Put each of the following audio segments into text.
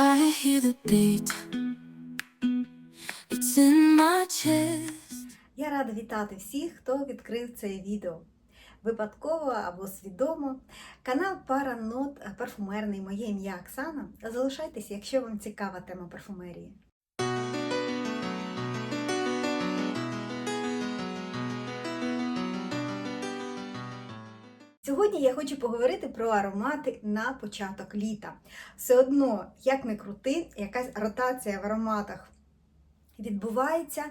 I hear the beat. It's in my chest. Я рада вітати всіх, хто відкрив це відео. Випадково або свідомо. Канал Паранот парфумерний, моє ім'я Оксана. Залишайтеся, якщо вам цікава тема парфумерії. Сьогодні я хочу поговорити про аромати на початок літа. Все одно, як не крути, якась ротація в ароматах відбувається.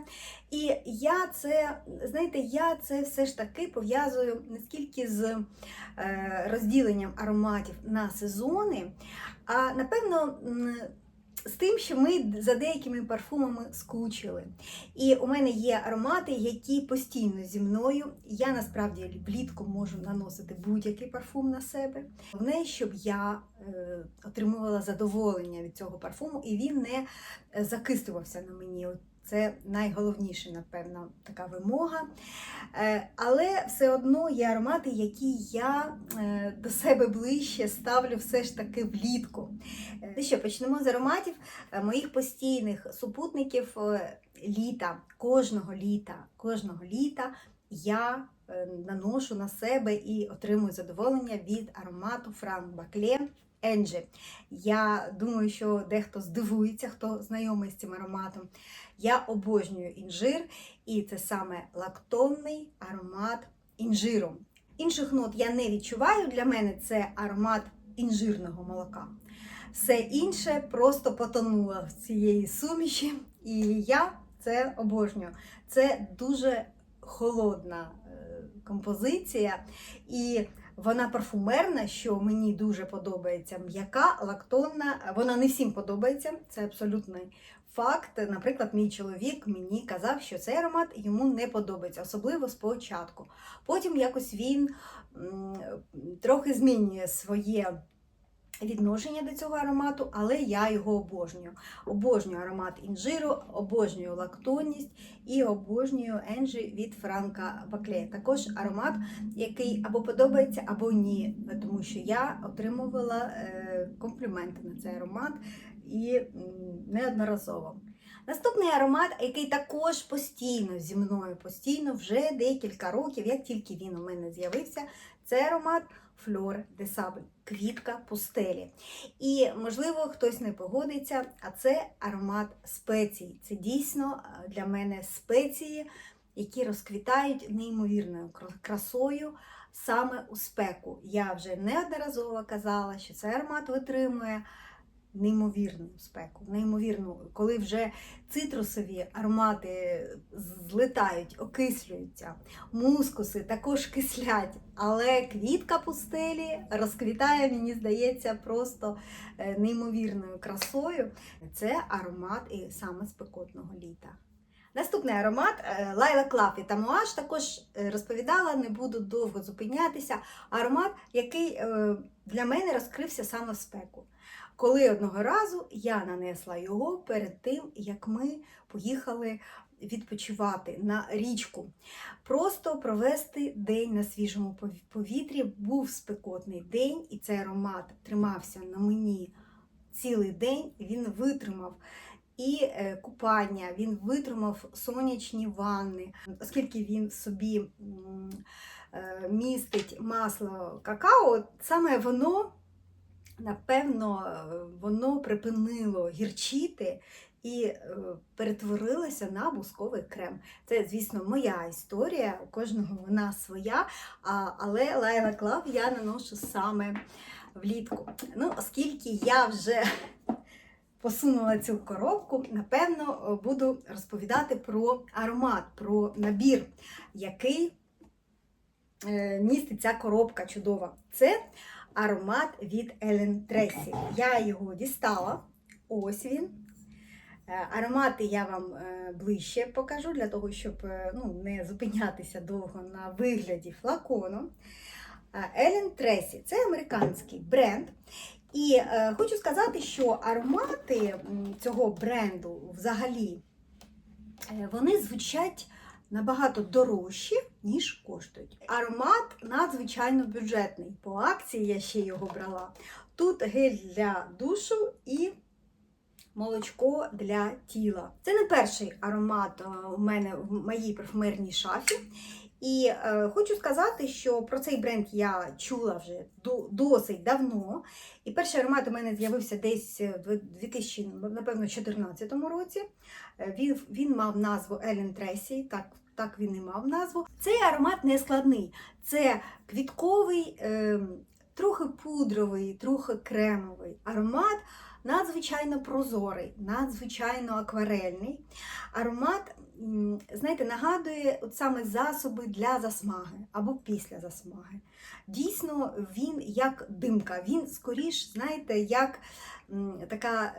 І я це, знаєте, я це все ж таки пов'язую не скільки з е, розділенням ароматів на сезони, а напевно. З тим, що ми за деякими парфумами скучили. І у мене є аромати, які постійно зі мною. Я насправді влітку можу наносити будь-який парфум на себе. Головне, щоб я е, отримувала задоволення від цього парфуму, і він не е, закистувався на мені. Це найголовніше, напевно, така вимога. Е, Але все одно є аромати, які я е, до себе ближче ставлю все ж таки влітку. Ну що, почнемо з ароматів моїх постійних супутників літа, кожного літа, кожного літа я наношу на себе і отримую задоволення від аромату Франк Бакле Енджі. Я думаю, що дехто здивується, хто знайомий з цим ароматом. Я обожнюю інжир, і це саме лактонний аромат інжиру. Інших нот я не відчуваю. Для мене це аромат інжирного молока. Все інше просто потонуло в цієї суміші, і я це обожнюю. Це дуже холодна е, композиція, і вона парфумерна, що мені дуже подобається. М'яка, лактонна. Вона не всім подобається, це абсолютний факт. Наприклад, мій чоловік мені казав, що цей аромат йому не подобається, особливо спочатку. Потім якось він трохи змінює своє відношення до цього аромату, але я його обожнюю. Обожнюю аромат інжиру, обожнюю лактонність і обожнюю Енджі від Франка Бакле. Також аромат, який або подобається, або ні, тому що я отримувала е, компліменти на цей аромат і неодноразово. Наступний аромат, який також постійно зі мною, постійно вже декілька років, як тільки він у мене з'явився, це аромат Fleur де сабль, квітка пустелі. І, можливо, хтось не погодиться, а це аромат спецій. Це дійсно е, для мене спеції, які розквітають неймовірною красою саме у спеку. Я вже неодноразово казала, що цей аромат витримує неймовірну спеку, неймовірну, коли вже цитрусові аромати злетають, окислюються, мускуси також кислять, але квітка пустелі розквітає, мені здається, просто е, неймовірною красою. Це аромат і саме спекотного літа. Наступний аромат е, Лайла Клаф і Тамуаш також е, розповідала, не буду довго зупинятися. Аромат, який для мене розкрився саме в спеку. Коли одного разу я нанесла його перед тим, як ми поїхали відпочивати на річку. Просто провести день на свіжому повітрі. Був спекотний день, і цей аромат тримався на мені цілий день. Він витримав і е, купання, він витримав сонячні ванни, оскільки він собі е, містить масло какао, саме воно, напевно, е, воно припинило гірчити. І е, перетворилося на бусковий крем. Це, звісно, моя історія, у кожного вона своя, але Лайла Клав я наношу саме влітку. Ну, оскільки я вже посунула цю коробку, напевно, буду розповідати про аромат, про набір, який е, містить ця коробка чудова. Це аромат від Ellen Тресі. Я його дістала. Ось він. Е, Аромати я вам е, ближче покажу, для того, щоб е, ну, не зупинятися довго на вигляді флакону. Елен Тресі це американський бренд. І е, хочу сказати, що аромати цього бренду взагалі вони звучать набагато дорожчі, ніж коштують. Аромат надзвичайно бюджетний. По акції я ще його брала. Тут гель для душу і молочко для тіла. Це не перший аромат е, у мене в моїй парфумерній шафі. І е, хочу сказати, що про цей бренд я чула вже до- досить давно. І перший аромат у мене з'явився десь в 2014 році. Е, Він, він мав назву Елен Тресі, так, так він і мав назву. Цей аромат не складний. Це квітковий, е, трохи пудровий, трохи кремовий аромат. Надзвичайно прозорий, надзвичайно акварельний. Аромат, знаєте, нагадує от саме засоби для засмаги або після засмаги. Дійсно, він як димка, він скоріш, знаєте, як така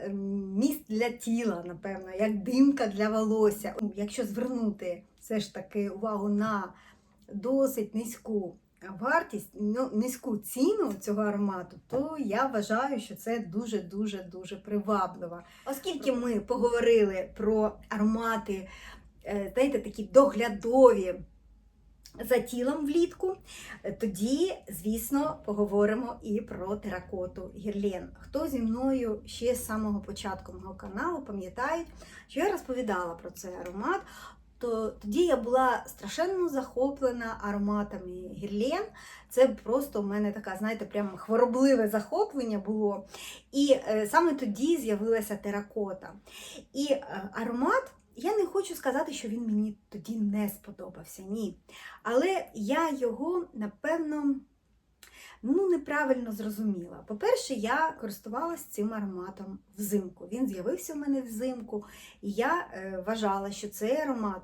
міст для тіла, напевно, як димка для волосся. Якщо звернути все ж таки увагу на досить низьку вартість, ну, низьку ціну цього аромату, то я вважаю, що це дуже-дуже дуже привабливо. Оскільки ми поговорили про аромати, е, знаєте, такі доглядові за тілом влітку, тоді, звісно, поговоримо і про теракоту Гірлен. Хто зі мною ще з самого початку мого каналу пам'ятають, що я розповідала про цей аромат, то тоді я була страшенно захоплена ароматами Гірлен. Це просто в мене така, знаєте, прямо хворобливе захоплення було. І е, саме тоді з'явилася теракота. І е, аромат, я не хочу сказати, що він мені тоді не сподобався. Ні. Але я його, напевно, ну, неправильно зрозуміла. По-перше, я користувалася цим ароматом взимку. Він з'явився в мене взимку, і я е, вважала, що цей аромат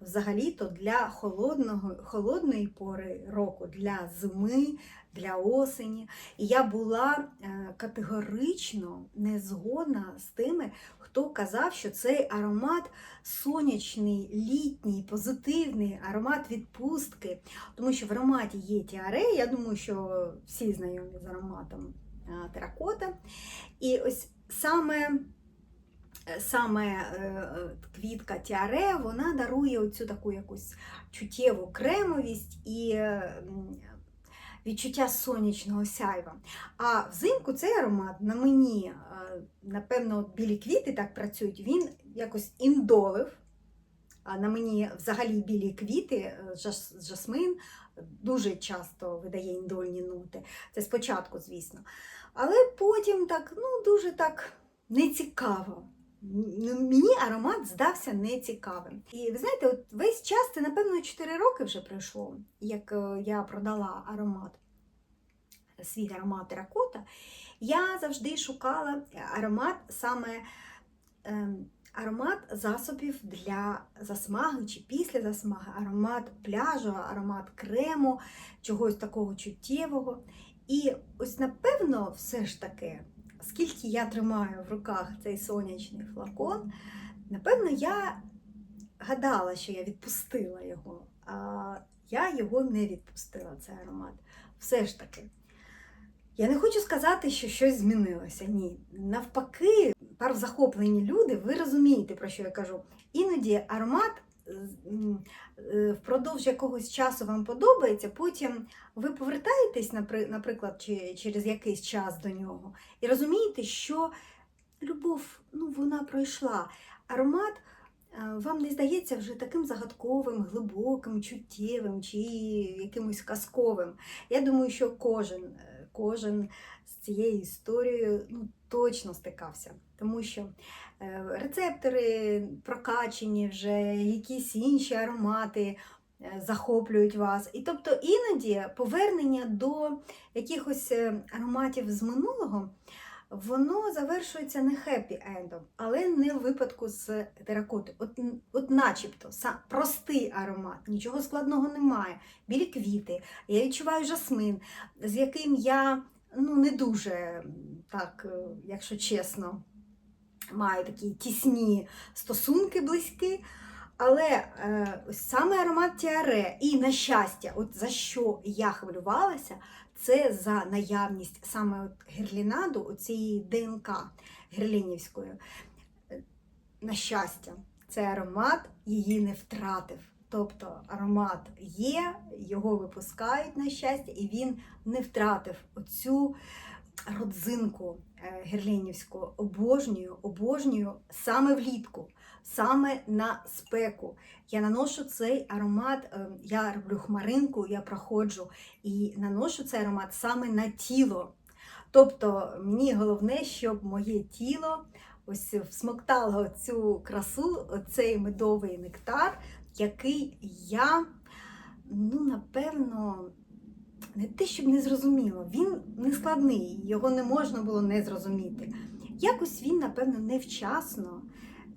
взагалі-то для холодного, холодної пори року, для зими, для осені. І я була е, категорично не згодна з тими, хто казав, що цей аромат сонячний, літній, позитивний, аромат відпустки. Тому що в ароматі є тіарея, я думаю, що всі знайомі з ароматом е, теракота. І ось саме. Саме е, е, квітка тіаре, вона дарує оцю таку якусь чуттєву кремовість і відчуття сонячного сяйва. А взимку цей аромат на мені, е, напевно, білі квіти так працюють, він якось індолив. На мені взагалі білі квіти, жас- жасмин дуже часто видає індольні ноти. Це спочатку, звісно. Але потім так, ну, дуже так нецікаво. Мені аромат здався нецікавим. І ви знаєте, от весь час, це, напевно, 4 роки вже пройшло, як е, я продала аромат, свій аромат теракота. Я завжди шукала аромат саме ем, аромат засобів для засмаги чи після засмаги, аромат пляжу, аромат крему, чогось такого чуттєвого. І ось напевно, все ж таки, скільки я тримаю в руках цей сонячний флакон, напевно, я гадала, що я відпустила його, а я його не відпустила, цей аромат. Все ж таки. Я не хочу сказати, що щось змінилося. Ні. Навпаки, парозахоплені люди, ви розумієте, про що я кажу. Іноді аромат впродовж якогось часу вам подобається, потім ви повертаєтесь, наприклад, чи- через якийсь час до нього, і розумієте, що любов ну, вона пройшла. Аромат е, вам не здається вже таким загадковим, глибоким, чуттєвим чи якимось казковим. Я думаю, що кожен, е, кожен з цією історією ну, точно стикався, тому що е, рецептори прокачені вже, якісь інші аромати е, захоплюють вас. І тобто іноді повернення до якихось е, ароматів з минулого. Воно завершується не хеппі-ендом, але не в випадку з теракоти. От, от начебто, простий аромат, нічого складного немає. Білі квіти, я відчуваю жасмин, з яким я ну, не дуже, так, е, якщо чесно, маю такі тісні стосунки близькі. Але е, саме аромат тіаре, і на щастя, от за що я хвилювалася, це за наявність саме от герлінаду, оцієї ДНК герлінівської. На щастя, цей аромат її не втратив. Тобто аромат є, його випускають на щастя, і він не втратив оцю родзинку е, герленівську. Обожнюю, обожнюю саме влітку, саме на спеку. Я наношу цей аромат, е, я роблю хмаринку, я проходжу і наношу цей аромат саме на тіло. Тобто мені головне, щоб моє тіло ось всмоктало цю красу, цей медовий нектар, який я, ну, напевно, не те, щоб не зрозуміло, він не складний, його не можна було не зрозуміти. Якось він, напевно, невчасно,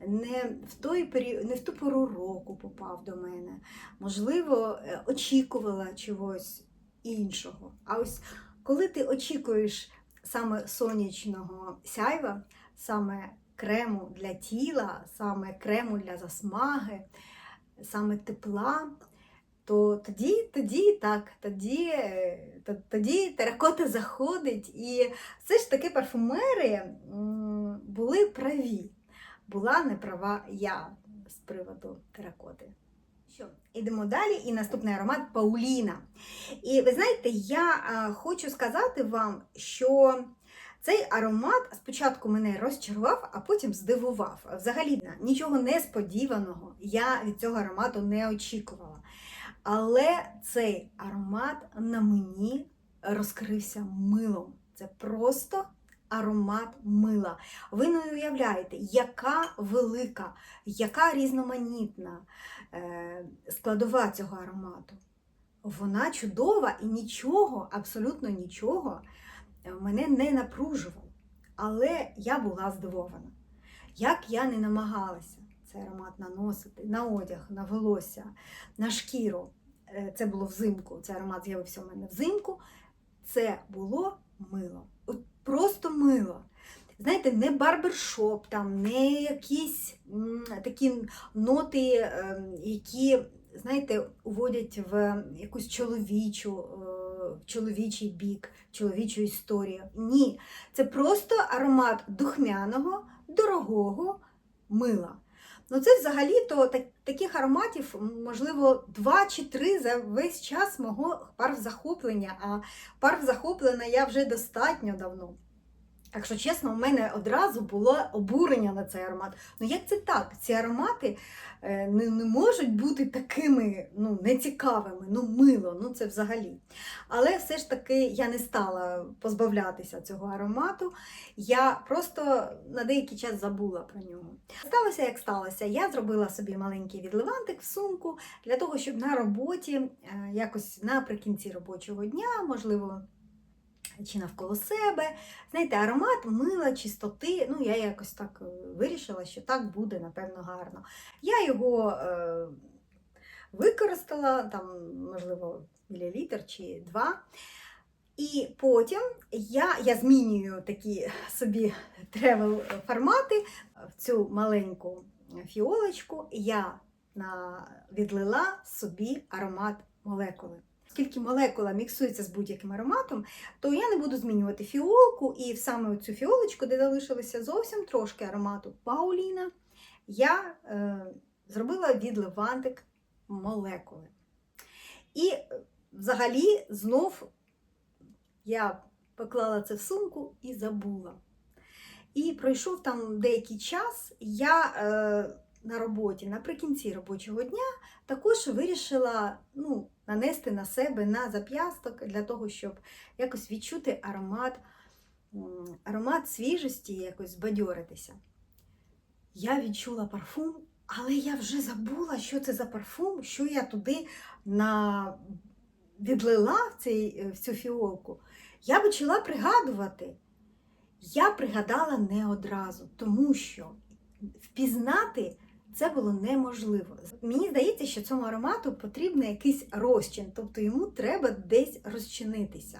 не в, той період, не в ту пору року попав до мене. Можливо, е, очікувала чогось іншого. А ось коли ти очікуєш саме сонячного сяйва, саме крему для тіла, саме крему для засмаги, саме тепла, то тоді, тоді так, тоді, е, тоді теракота заходить. І все ж таки парфумери були праві. Була не права я з приводу теракоти. Що, ідемо далі, і наступний аромат Пауліна. І ви знаєте, я а, хочу сказати вам, що цей аромат спочатку мене розчарував, а потім здивував. Взагалі нічого несподіваного я від цього аромату не очікувала. Але цей аромат на мені розкрився милом. Це просто аромат мила. Ви не уявляєте, яка велика, яка різноманітна е, складова цього аромату. Вона чудова і нічого, абсолютно нічого е, мене не напружувало. Але я була здивована. Як я не намагалася цей аромат наносити на одяг, на волосся, на шкіру. Е, Це було взимку. Цей аромат з'явився у мене взимку. Це було мило. От просто мило. Знаєте, не барбершоп, там, не якісь м, такі ноти, ем, які, знаєте, уводять в якусь чоловічу, е, в чоловічий бік, чоловічу історію. Ні, це просто аромат духмяного, дорогого мила. Ну, це взагалі-то так, таких ароматів, можливо, два чи три за весь час мого парфзахоплення. А парфзахоплена я вже достатньо давно. Якщо чесно, у мене одразу було обурення на цей аромат. Ну як це так? Ці аромати е, не, не можуть бути такими ну, нецікавими, ну мило, ну це взагалі. Але все ж таки я не стала позбавлятися цього аромату. Я просто на деякий час забула про нього. Сталося, як сталося. Я зробила собі маленький відливантик в сумку для того, щоб на роботі, е, якось наприкінці робочого дня, можливо, чи навколо себе. Знаєте, аромат мила, чистоти. Ну, я якось так е, вирішила, що так буде, напевно, гарно. Я його е, використала, там, можливо, мілілітр чи два. І потім я, я змінюю такі собі тревел формати в цю маленьку фіолочку. Я на, відлила собі аромат молекули. Оскільки молекула міксується з будь-яким ароматом, то я не буду змінювати фіолку, і саме цю фіолочку, де залишилося зовсім трошки аромату Пауліна, я е, зробила відливантик молекули. І е, взагалі знов я поклала це в сумку і забула. І пройшов там деякий час, я е, на роботі, наприкінці робочого дня, також вирішила ну, нанести на себе на зап'ясток для того, щоб якось відчути аромат, аромат свіжості, якось збадьоритися. Я відчула парфум, але я вже забула, що це за парфум, що я туди на... відлила в, цей, в цю фіолку. Я почала пригадувати. Я пригадала не одразу, тому що впізнати це було неможливо. Мені здається, що цьому аромату потрібен якийсь розчин, тобто йому треба десь розчинитися.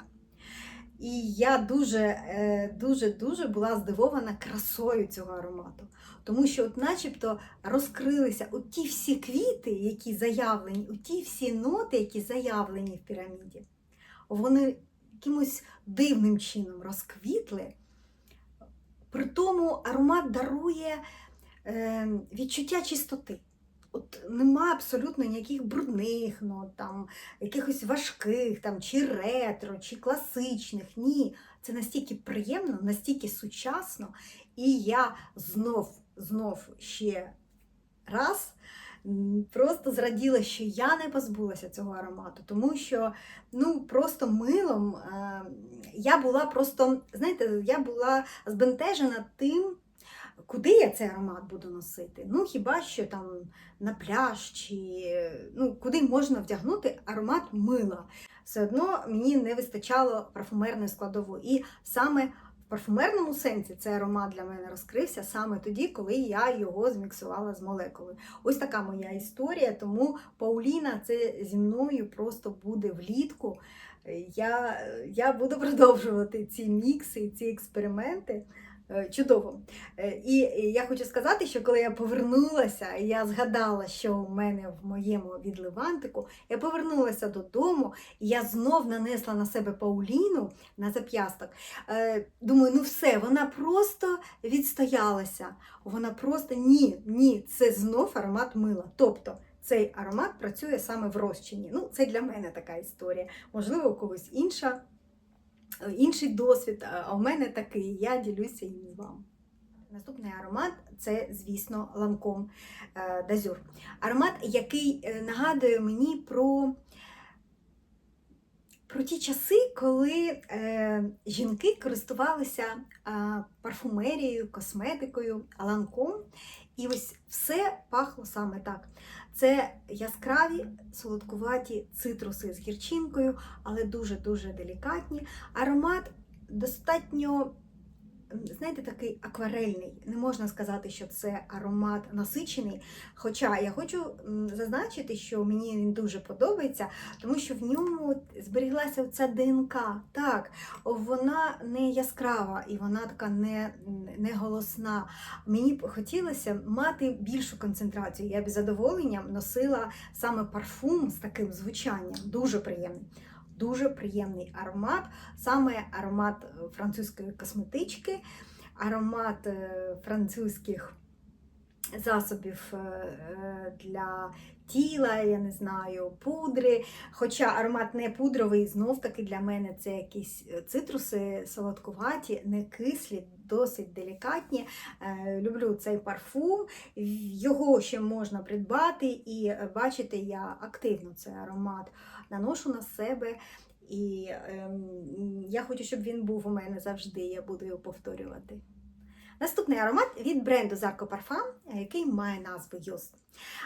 І я дуже, е, була здивована красою цього аромату. Тому що, от начебто, розкрилися ті всі квіти, які заявлені, ті всі ноти, які заявлені в піраміді, вони якимось дивним чином розквітли. При тому аромат дарує відчуття чистоти. От нема абсолютно ніяких брудних нот, там, якихось важких, там, чи ретро, чи класичних. Ні. Це настільки приємно, настільки сучасно, і я знов, знов ще раз просто зраділа, що я не позбулася цього аромату, тому що ну просто милом е, я була просто, знаєте, я була збентежена тим. Куди я цей аромат буду носити? Ну, хіба що там на пляж, чи ну, куди можна вдягнути аромат мила. Все одно мені не вистачало парфумерної складової. І саме в парфумерному сенсі цей аромат для мене розкрився саме тоді, коли я його зміксувала з молекулою. Ось така моя історія. Тому Пауліна це зі мною просто буде влітку. Я, я буду продовжувати ці мікси, ці експерименти. Е, Чудово. Е, І я хочу сказати, що коли я повернулася, я згадала, що у мене в моєму відливантику, я повернулася додому, і я знов нанесла на себе Пауліну на зап'ясток. Е, Думаю, ну все, вона просто відстоялася. Вона просто ні, ні, це знов аромат мила. Тобто цей аромат працює саме в розчині. Ну, це для мене така історія. Можливо, у когось інша інший досвід, а у мене такий, я ділюся їм з вами. Наступний аромат це, звісно, ланком е, Дазюр. Аромат, який е, нагадує мені про, про ті часи, коли е, жінки користувалися е, парфумерією, косметикою, ланком. І ось все пахло саме так. Це яскраві солодкуваті цитруси з гірчинкою, але дуже-дуже делікатні. Аромат достатньо, знаєте, такий акварельний. Не можна сказати, що це аромат насичений. Хоча я хочу зазначити, що мені він дуже подобається, тому що в ньому зберіглася ця ДНК. Так, вона не яскрава і вона така не, не голосна. Мені б хотілося мати більшу концентрацію. Я б з задоволенням носила саме парфум з таким звучанням. Дуже приємний. Дуже приємний аромат, саме аромат е, французької косметички, аромат е, французьких засобів е, для тіла, я не знаю, пудри. Хоча аромат не пудровий, знов таки для мене це якісь цитруси солодкуваті, не кислі, досить делікатні. Люблю цей парфум. Його ще можна придбати, і бачите, я активно цей аромат наношу на себе. І ем, я хочу, щоб він був у мене завжди. Я буду його повторювати. Наступний аромат від бренду Zarco Parfum, який має назву Йост.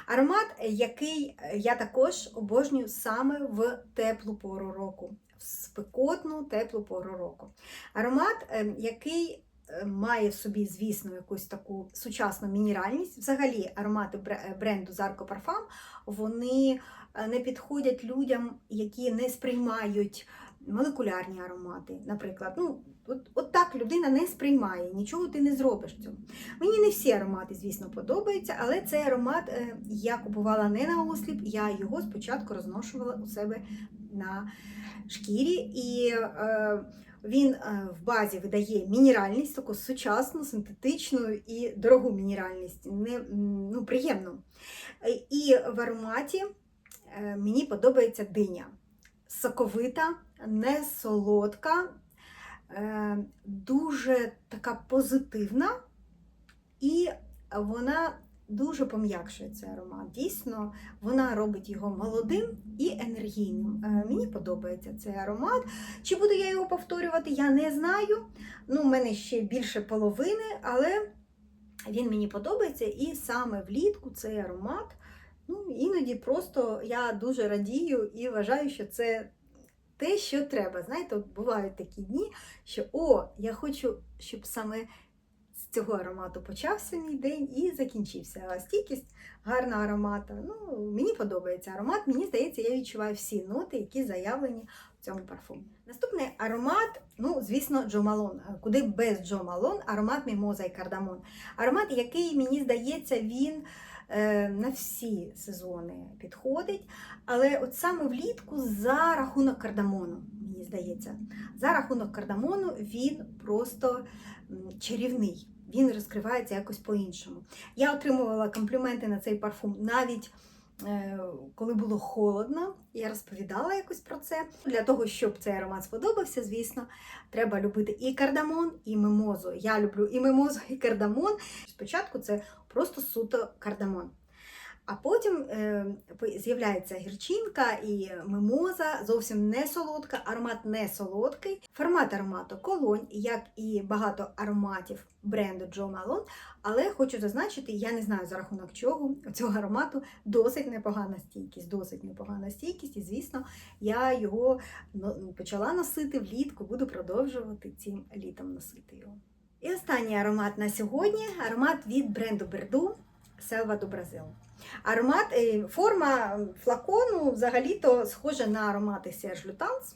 Аромат, який я також обожнюю саме в теплу пору року, в спекотну теплу пору року. Аромат, ем, який має в собі, звісно, якусь таку сучасну мінеральність. Взагалі, аромати бренду Zarco Parfum, вони е, не підходять людям, які не сприймають молекулярні аромати. Наприклад, ну, от, от так людина не сприймає, нічого ти не зробиш цьому. Мені не всі аромати, звісно, подобаються, але цей аромат е, я купувала не на осліп, я його спочатку розношувала у себе на шкірі. І е, він е, в базі видає мінеральність, таку сучасну, синтетичну і дорогу мінеральність. Не, ну, приємно. Е, І в ароматі е, мені подобається диня. Соковита, не солодка, дуже така позитивна, і вона дуже пом'якшує цей аромат. Дійсно, вона робить його молодим і енергійним. Е, Мені подобається цей аромат. Чи буду я його повторювати, я не знаю. Ну, у мене ще більше половини, але він мені подобається, і саме влітку цей аромат. Ну, іноді просто я дуже радію і вважаю, що це те, що треба. Знаєте, от бувають такі дні, що о, я хочу, щоб саме цього аромату почався мій день і закінчився. Стійкість гарна аромата. Ну, мені подобається аромат. Мені здається, я відчуваю всі ноти, які заявлені в цьому парфумі. Наступний аромат, ну, звісно, Джо Малон. Куди без Джо Малон, аромат Мімоза і Кардамон. Аромат, який, мені здається, він е, на всі сезони підходить. Але от саме влітку за рахунок кардамону, мені здається, за рахунок кардамону він просто чарівний. Він розкривається якось по-іншому. Я отримувала компліменти на цей парфум навіть е, коли було холодно, я розповідала якось про це. Для того, щоб цей аромат сподобався, звісно, треба любити і кардамон, і мимозу. Я люблю і мимозу, і кардамон. Спочатку це просто суто кардамон. А потім е, з'являється гірчинка і мимоза, зовсім не солодка, аромат не солодкий. Формат аромату колонь, як і багато ароматів бренду Джо Малон. Але хочу зазначити, я не знаю за рахунок чого цього аромату досить непогана стійкість, досить непогана стійкість, і звісно, я його ну, почала носити влітку, буду продовжувати цим літом носити його. І останній аромат на сьогодні аромат від бренду Берду Селва до Бразил. Аромат, е, форма флакону взагалі-то схожа на аромати Серж Lutens.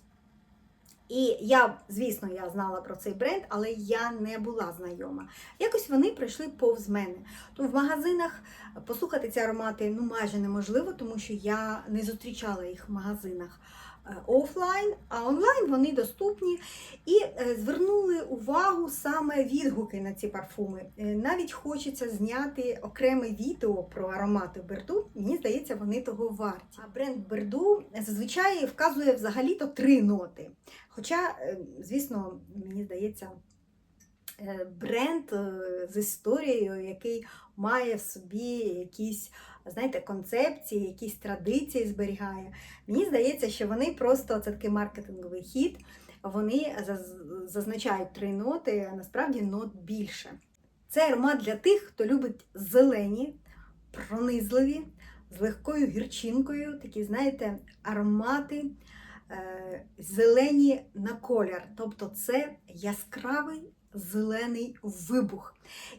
І я, звісно, я знала про цей бренд, але я не була знайома. Якось вони прийшли повз мене. Тому в магазинах послухати ці аромати ну, майже неможливо, тому що я не зустрічала їх в магазинах е, офлайн, а онлайн вони доступні. І е, звернули увагу саме відгуки на ці парфуми. Е, Навіть хочеться зняти окреме відео про аромати Берду. Мені здається, вони того варті. А бренд Берду зазвичай вказує взагалі-то три ноти. Хоча, е, звісно, мені здається, е, бренд е, з історією, який має в собі якісь, знаєте, концепції, якісь традиції зберігає. Мені здається, що вони просто це такий маркетинговий хід. Вони зазначають три ноти, а насправді нот більше. Це аромат для тих, хто любить зелені, пронизливі, з легкою гірчинкою, такі, знаєте, аромати зелені на колір. Тобто це яскравий зелений вибух.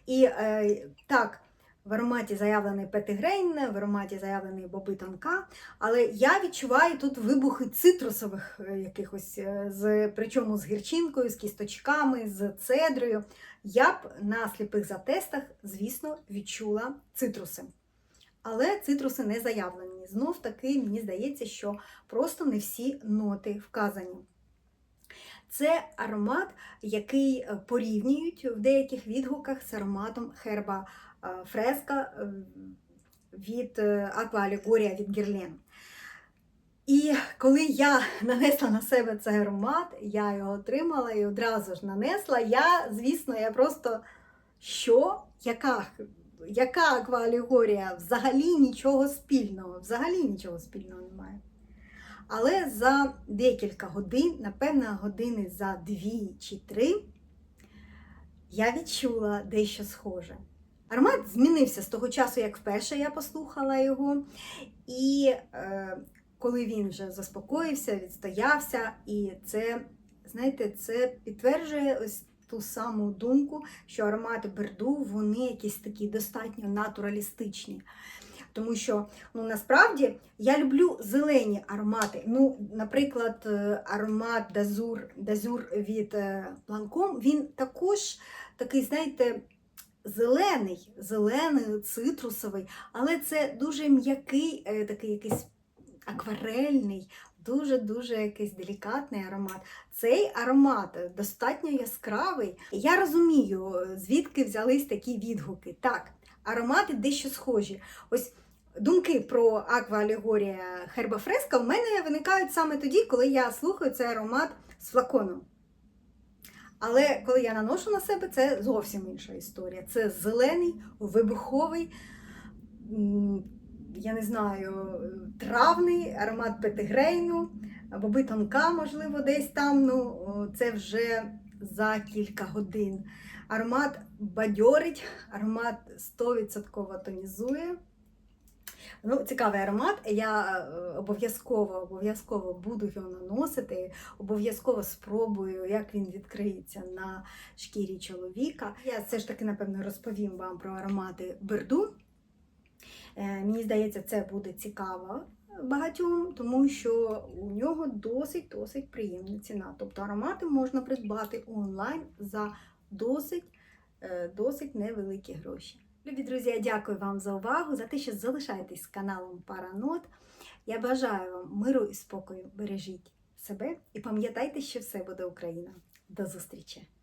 І е, так, в ароматі заявлений Петигрейн, в ароматі заявлений Боби Тонка, але я відчуваю тут вибухи цитрусових е, якихось, е, з, причому з гірчинкою, з кісточками, з цедрою. Я б на сліпих затестах, звісно, відчула цитруси. Але цитруси не заявлені. Знов таки, мені здається, що просто не всі ноти вказані. Це аромат, який е, порівнюють в деяких відгуках з ароматом херба е, фреска е, від Аква Алегорія від Герлен. І коли я нанесла на себе цей аромат, я його отримала і одразу ж нанесла. Я, звісно, я просто що? Яка? Яка аквалегорія? Взагалі нічого спільного, взагалі нічого спільного немає. Але за декілька годин, напевно, години за дві чи три, я відчула дещо схоже. Аромат змінився з того часу, як вперше я послухала його. І е, коли він вже заспокоївся, відстоявся, і це, знаєте, це підтверджує ось ту саму думку, що аромати Берду вони якісь такі достатньо натуралістичні. Тому що ну, насправді я люблю зелені аромати. Ну, Наприклад, е, аромат Дазур, Дазур від Планком, він також такий, знаєте, зелений, зелений, цитрусовий, але це дуже м'який, е, такий якийсь акварельний, дуже-дуже якийсь делікатний аромат. Цей аромат достатньо яскравий. Я розумію, звідки взялись такі відгуки. Так, аромати дещо схожі. Ось думки про Аква Алегорія Херба Фреска в мене виникають саме тоді, коли я слухаю цей аромат з флакону. Але коли я наношу на себе, це зовсім інша історія. Це зелений, вибуховий, я не знаю, травний аромат петигрейну, боби тонка, можливо, десь там. Ну, це вже за кілька годин. Аромат бадьорить, аромат 100% тонізує. Ну, цікавий аромат. Я е, обов'язково обов'язково буду його наносити, обов'язково спробую, як він відкриється на шкірі чоловіка. Я все ж таки, напевно, розповім вам про аромати Берду. Е, Мені здається, це буде цікаво багатьом, тому що у нього досить досить приємна ціна. Тобто аромати можна придбати онлайн за досить, е, досить невеликі гроші. Любі друзі, я дякую вам за увагу, за те, що залишаєтесь з каналом Паранот. Я бажаю вам миру і спокою. Бережіть себе і пам'ятайте, що все буде Україна. До зустрічі!